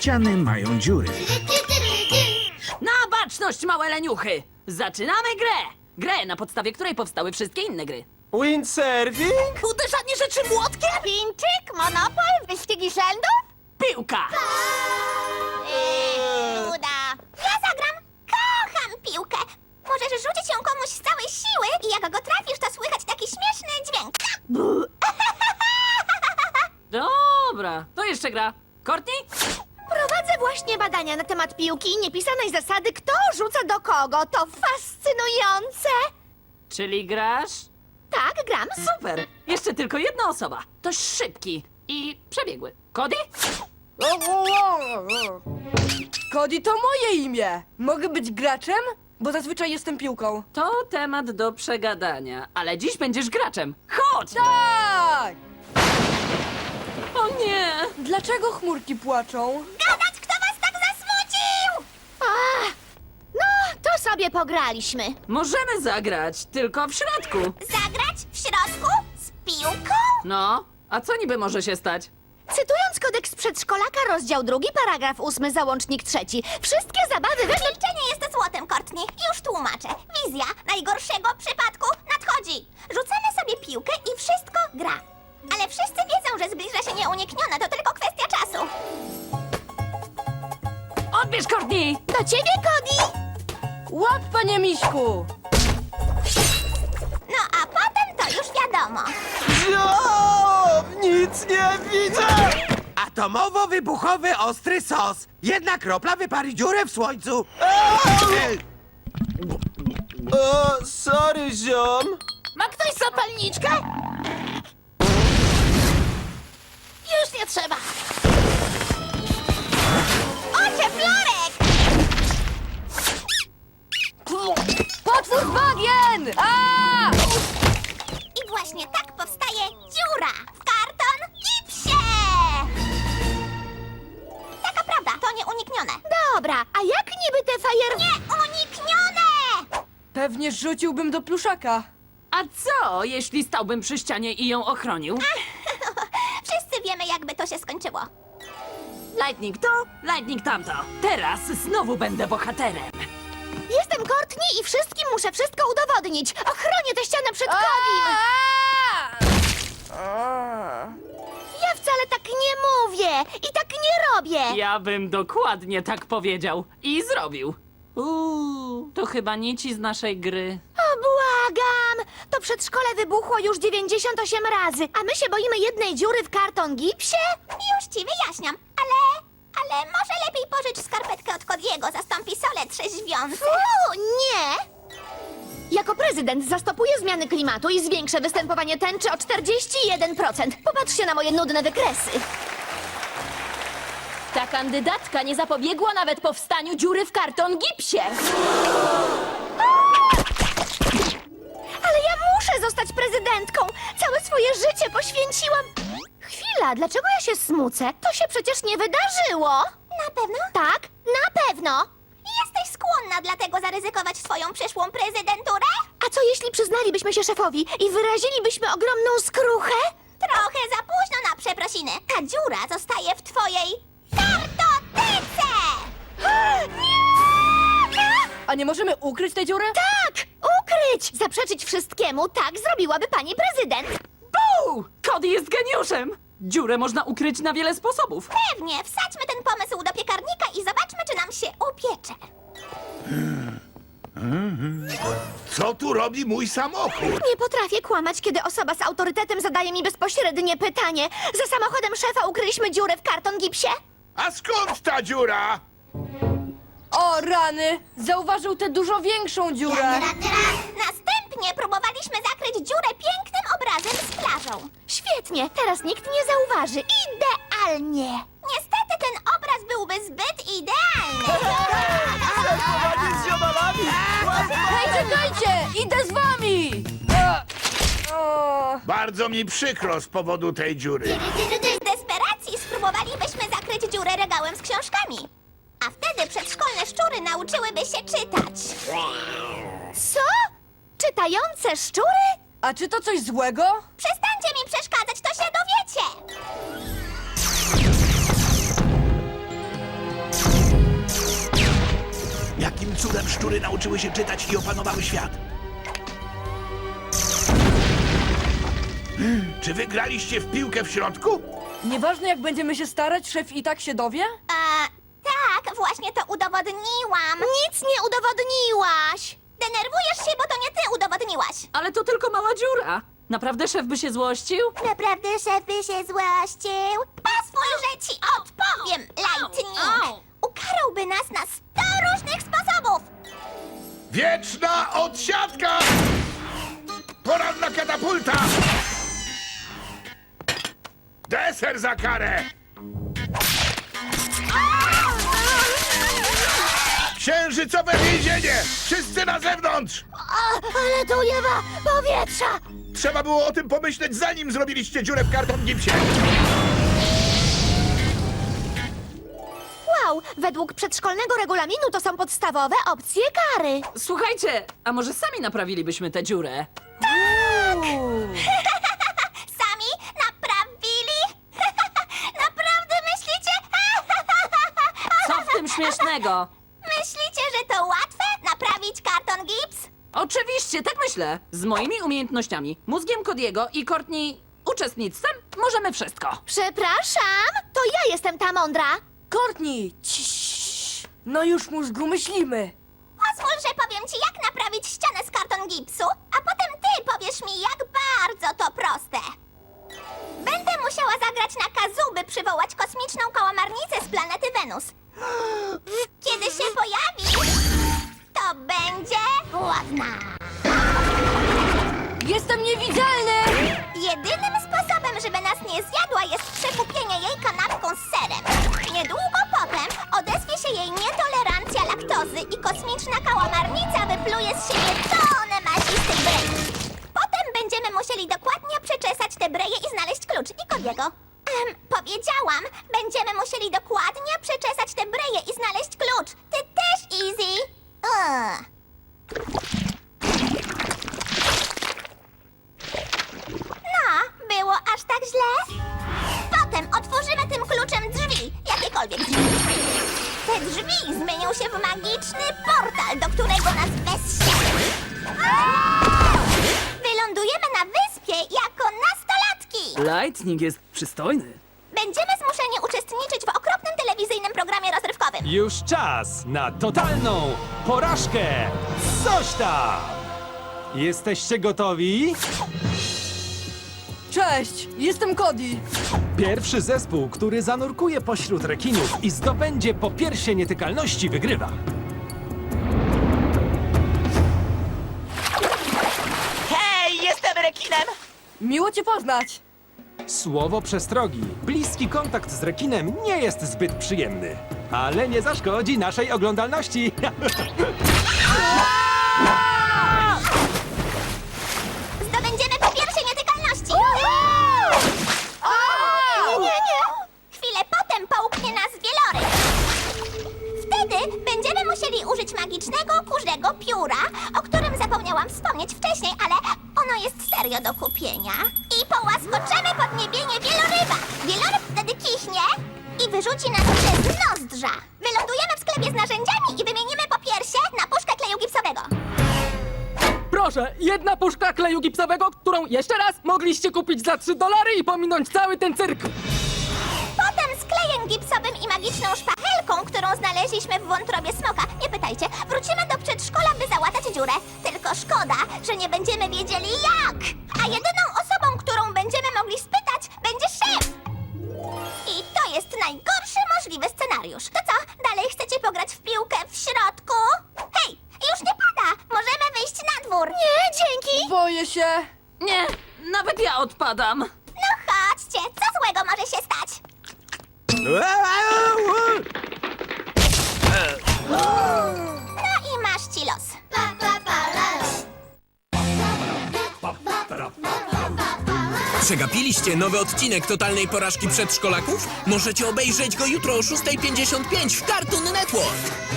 ściany mają dziury. Na baczność, małe leniuchy! Zaczynamy grę! Grę, na podstawie której powstały wszystkie inne gry. Windsurfing? Uderzanie rzeczy młotkiem? Pinczyk, monopol, wyścigi rzędów? Piłka! Eee, nuda. Ja zagram. Kocham piłkę. Możesz rzucić ją komuś z całej siły i jak go trafisz, to słychać taki śmieszny dźwięk. Dobra, to jeszcze gra. Courtney? Właśnie badania na temat piłki i niepisanej zasady, kto rzuca do kogo. To fascynujące. Czyli grasz? Tak, gram. Super! Jeszcze tylko jedna osoba. To szybki i przebiegły. Cody? Cody to moje imię. Mogę być graczem? Bo zazwyczaj jestem piłką. To temat do przegadania, ale dziś będziesz graczem. Chodź! Tak! O nie! Dlaczego chmurki płaczą? Gadać, kto was tak zasmucił! Ach, no, to sobie pograliśmy. Możemy zagrać, tylko w środku. Zagrać w środku z piłką? No, a co niby może się stać? Cytując kodeks przedszkolaka, rozdział drugi, paragraf ósmy, załącznik trzeci. Wszystkie zabawy we... Milczenie jest złotem, Courtney. Już tłumaczę. Wizja najgorszego przypadku nadchodzi. Rzucamy sobie piłkę i wszystko gra. Ale wszyscy wiedzą, że zbliża się nieuniknione, to tylko kwestia czasu. Odbierz, Courtney! Do ciebie, Cody! Łap, panie Miśku! No a potem to już wiadomo. O, nic nie widzę! Atomowo-wybuchowy ostry sos. Jedna kropla wypali dziurę w słońcu. O, sorry, ziom. Ma ktoś zapalniczkę? Już nie trzeba. Ocie, Bagien! A! I właśnie tak powstaje dziura w karton gipsie! Taka prawda, to nieuniknione. Dobra, a jak niby te fajer... Nieuniknione! Pewnie rzuciłbym do pluszaka. A co, jeśli stałbym przy ścianie i ją ochronił? Wszyscy wiemy, jakby to się skończyło. Lightning to, lightning tamto. Teraz znowu będę bohaterem. Jestem Courtney i wszystkim muszę wszystko udowodnić. Ochronię tę ścianę przed Kodim! Ja wcale tak nie mówię i tak nie robię. Ja bym dokładnie tak powiedział i zrobił. Uuu, to chyba nici z naszej gry. O, błagam! To przedszkole wybuchło już 98 razy, a my się boimy jednej dziury w karton gipsie? Już ci wyjaśniam, ale... Ale może lepiej pożycz skarpetkę od Kodiego, zastąpi sole trzeźwiące. Fu, nie! Jako prezydent zastopuję zmiany klimatu i zwiększę występowanie tęczy o 41%. Popatrzcie na moje nudne wykresy. Ta kandydatka nie zapobiegła nawet powstaniu dziury w karton gipsie. Ale ja muszę zostać prezydentką! Całe swoje życie poświęciłam. Dlaczego ja się smucę? To się przecież nie wydarzyło. Na pewno? Tak, na pewno. Jesteś skłonna dlatego zaryzykować swoją przyszłą prezydenturę? A co jeśli przyznalibyśmy się szefowi i wyrazilibyśmy ogromną skruchę? Trochę za późno na przeprosiny. Ta dziura zostaje w twojej kartotyce! Nie! A nie możemy ukryć tej dziury? Tak! Ukryć! Zaprzeczyć wszystkiemu, tak zrobiłaby pani prezydent. Buu! Cody jest geniuszem! Dziurę można ukryć na wiele sposobów. Pewnie, wsadźmy ten pomysł do piekarnika i zobaczmy, czy nam się upiecze. Co tu robi mój samochód? Nie potrafię kłamać, kiedy osoba z autorytetem zadaje mi bezpośrednie pytanie. Za samochodem szefa ukryliśmy dziurę w karton gipsie? A skąd ta dziura? O, rany! Zauważył tę dużo większą dziurę. Następnie próbowaliśmy zakryć dziurę pięknym z plażą. Świetnie, teraz nikt nie zauważy. Idealnie! Niestety ten obraz byłby zbyt idealny. Z ziomalami! Hej, czekajcie! Idę z wami! Bardzo mi przykro z powodu tej dziury. W desperacji spróbowalibyśmy zakryć dziurę regałem z książkami. A wtedy przedszkolne szczury nauczyłyby się czytać. Co? Czytające szczury? A czy to coś złego? Przestańcie mi przeszkadzać, to się dowiecie! jakim cudem szczury nauczyły się czytać i opanowały świat? Hmm, Czy wygraliście w piłkę w środku? Nieważne jak będziemy się starać, szef i tak się dowie? A, tak, właśnie to udowodniłam. Nic nie udowodniłaś. Denerwujesz się, bo to nie udowodniłaś. Ale to tylko mała dziura. Naprawdę szef by się złościł? Naprawdę szef by się złościł? Pozwól, że ci odpowiem, Lightning. Ukarałby nas na sto różnych sposobów. Wieczna odsiadka! Poranna katapulta! Deser za karę! Księżycowe więzienie! Wszyscy na zewnątrz! ale tu nie ma powietrza. Trzeba było o tym pomyśleć, zanim zrobiliście dziurę w karton gipsie. Wow, według przedszkolnego regulaminu to są podstawowe opcje kary. Słuchajcie, a może sami naprawilibyśmy tę dziurę? Sami naprawili? Naprawdę myślicie? Co w tym śmiesznego? Myślicie, że to łatwe? Naprawić karton gips? Oczywiście, tak myślę. Z moimi umiejętnościami, mózgiem Kodiego i Courtney uczestnictwem możemy wszystko. Przepraszam, to ja jestem ta mądra. Courtney! ciii. No już mózgu myślimy. Pozwól, że powiem ci, jak naprawić ścianę z karton gipsu, a potem ty powiesz mi, jak bardzo to proste. Będę musiała zagrać na kazoo, by przywołać kosmiczną kałamarnicę z planety Wenus. Kiedy się pojawi, to będzie głodna. Jestem niewidzialny! Jedynym sposobem, żeby nas nie zjadła, jest przekupienie jej kanapką z serem. Niedługo potem odezwie się jej nietolerancja laktozy i kosmiczna kałamarnica wypluje z siebie tonę masistych brei. Potem będziemy musieli dokładnie przeczesać te breje i znaleźć klucz. I Ehm, powiedziałam, będziemy musieli dokładnie przeczesać te breje i znaleźć klucz. Ty też, Easy. No, było aż tak źle? Potem otworzymy tym kluczem drzwi, jakiekolwiek drzwi. Te drzwi zmienią się w magiczny portal, do którego nas wessie. Wylądujemy na wyspie nastolatki. Lightning jest przystojny. Będziemy zmuszeni uczestniczyć w okropnym telewizyjnym programie rozrywkowym. Już czas na totalną porażkę! Coś tam! Jesteście gotowi? Cześć, jestem Cody. Pierwszy zespół, który zanurkuje pośród rekinów i zdobędzie po piersie nietykalności, wygrywa. Hej, jestem rekinem! Miło cię poznać. Słowo przestrogi. Bliski kontakt z rekinem nie jest zbyt przyjemny, ale nie zaszkodzi naszej oglądalności. Zdobędziemy po pierwszej nietykalności. Nie, nie. Chwilę potem połknie nas wieloryb. Wtedy będziemy musieli użyć magicznego kurzego pióra, o którym zapomniałam wspomnieć wcześniej, ale ono jest serio do kupienia. Wyrzuci nas przez nozdrza. Wylądujemy w sklepie z narzędziami i wymienimy po piersie na puszkę kleju gipsowego. Proszę, jedna puszka kleju gipsowego, którą jeszcze raz mogliście kupić za 3 dolary i pominąć cały ten cyrk. Potem z klejem gipsowym i magiczną szpachelką, którą znaleźliśmy w wątrobie smoka. Nie pytajcie, wrócimy do przedszkola, by załatać dziurę. Tylko szkoda, że nie będziemy wiedzieli jak. A jedyną się. Nie, nawet ja odpadam. No chodźcie, co złego może się stać? No i masz ci los. Przegapiliście nowy odcinek totalnej porażki przedszkolaków? Możecie obejrzeć go jutro o 6.55 w Cartoon Network.